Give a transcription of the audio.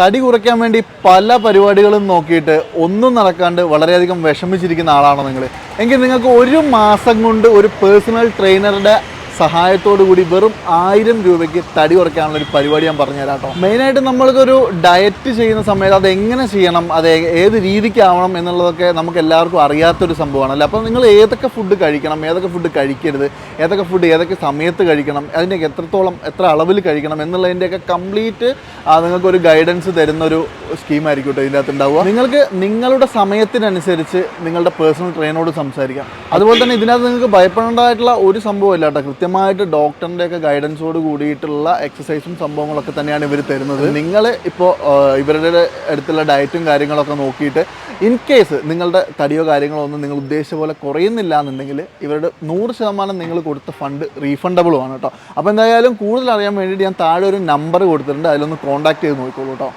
തടി കുറയ്ക്കാൻ വേണ്ടി പല പരിപാടികളും നോക്കിയിട്ട് ഒന്നും നടക്കാണ്ട് വളരെയധികം വിഷമിച്ചിരിക്കുന്ന ആളാണോ നിങ്ങൾ? എങ്കിൽ നിങ്ങൾക്ക് ഒരു മാസം കൊണ്ട് ഒരു പേഴ്സണൽ ട്രെയിനറുടെ സഹായത്തോടു കൂടി വെറും ആയിരം രൂപയ്ക്ക് തടി കുറയ്ക്കാനുള്ള ഒരു പരിപാടി ഞാൻ പറഞ്ഞു തരാം കേട്ടോ മെയിനായിട്ട് നമ്മൾക്കൊരു ഡയറ്റ് ചെയ്യുന്ന സമയത്ത് അത് എങ്ങനെ ചെയ്യണം അത് ഏത് രീതിക്കാവണം എന്നുള്ളതൊക്കെ നമുക്ക് എല്ലാവർക്കും അറിയാത്തൊരു സംഭവമാണല്ലോ? അപ്പോൾ നിങ്ങൾ ഏതൊക്കെ ഫുഡ് കഴിക്കണം ഏതൊക്കെ ഫുഡ് കഴിക്കരുത് ഏതൊക്കെ ഫുഡ് ഏതൊക്കെ സമയത്ത് കഴിക്കണം അതിന്റെയൊക്കെ എത്രത്തോളം എത്ര അളവിൽ കഴിക്കണം എന്നുള്ളതിന്റെയൊക്കെ കംപ്ലീറ്റ് നിങ്ങൾക്കൊരു ഗൈഡൻസ് തരുന്ന ഒരു സ്കീമായിരിക്കും കേട്ടോ ഇതിന്റെ അകത്ത് ഉണ്ടാവുക. നിങ്ങൾക്ക് നിങ്ങളുടെ സമയത്തിനനുസരിച്ച് നിങ്ങളുടെ പേഴ്സണൽ ട്രെയിനോട് സംസാരിക്കാം. അതുപോലെ തന്നെ ഇതിനകത്ത് നിങ്ങൾക്ക് ഭയപ്പെടേണ്ടതായിട്ടുള്ള ഒരു സംഭവമില്ല കേട്ടോ. കൃത്യമായിട്ട് ഡോക്ടറിന്റെ ഒക്കെ ഗൈഡൻസോട് കൂടിയിട്ടുള്ള എക്സസൈസും സംഭവങ്ങളൊക്കെ തന്നെയാണ് ഇവർ തരുന്നത്. നിങ്ങൾ ഇപ്പോൾ ഇവരുടെ അടുത്തുള്ള ഡയറ്റും കാര്യങ്ങളൊക്കെ നോക്കിയിട്ട് ഇൻ കേസ് നിങ്ങളുടെ തടിയോ കാര്യങ്ങളോ ഒന്നും നിങ്ങൾ ഉദ്ദേശിച്ച പോലെ കുറയുന്നില്ല എന്നുണ്ടെങ്കിൽ ഇവരുടെ നൂറ് ശതമാനം നിങ്ങൾ കൊടുത്ത ഫണ്ട് റീഫണ്ടബിളും ആണ് കേട്ടോ. അപ്പോൾ എന്തായാലും കൂടുതൽ അറിയാൻ വേണ്ടിയിട്ട് ഞാൻ താഴെ ഒരു നമ്പർ കൊടുത്തിട്ടുണ്ട്. അതിലൊന്ന് കോൺടാക്ട് ചെയ്ത് നോക്കിക്കോളൂ കേട്ടോ.